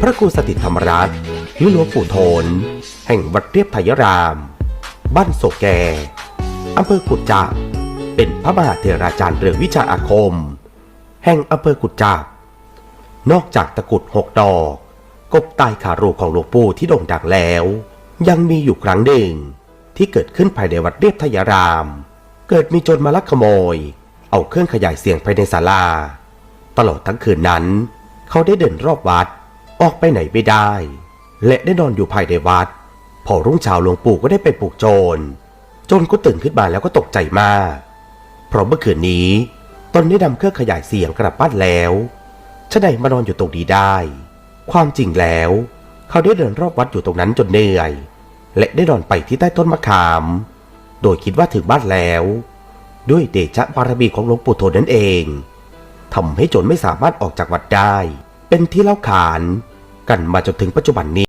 พระครูสถิตธรรมรัตน์หรือหลวงปู่โทน แห่งวัดเรียบไทยราม บ้านโศกแกอำเภอกุจจับเป็นพระมหาเถราจารย์เรืองวิชาอาคม แห่งอำเภอกุจจับนอกจากตะกุดหกดอก กบตายขารูของหลวงปู่ที่โด่งดังแล้ว ยังมีอยู่ครั้งหนึ่ง ที่เกิดขึ้นภายในวัดเรียบทยาราม เกิดมีโจรมาลักขโมย เอาเครื่องขยายเสียงภายในศาลา ตลอดทั้งคืนนั้น เขาได้เดินรอบวัด ออกไปไหนไม่ได้ และได้นอนอยู่ภายในวัด พอรุ่งเช้าหลวงปู่ก็ได้ไปปลุกโจร โจรก็ตื่นขึ้นมาแล้วก็ตกใจมาก เพราะเมื่อคืนนี้ตนได้นำเครื่องขยายเสียงกลับบ้านแล้วชะไหนมานอนอยู่ตรงนี้ได้ ความจริงแล้ว เขาได้เดินรอบวัดอยู่ตรงนั้นจนเหนื่อย และได้นอนไปที่ใต้ต้นมะขาม โดยคิดว่าถึงบ้านแล้ว ด้วยเดชะบารมีของหลวงปู่โทนนั่นเองทำให้โจรไม่สามารถออกจากวัดได้ เป็นที่เล่าขาน กันมาจนถึงปัจจุบันนี้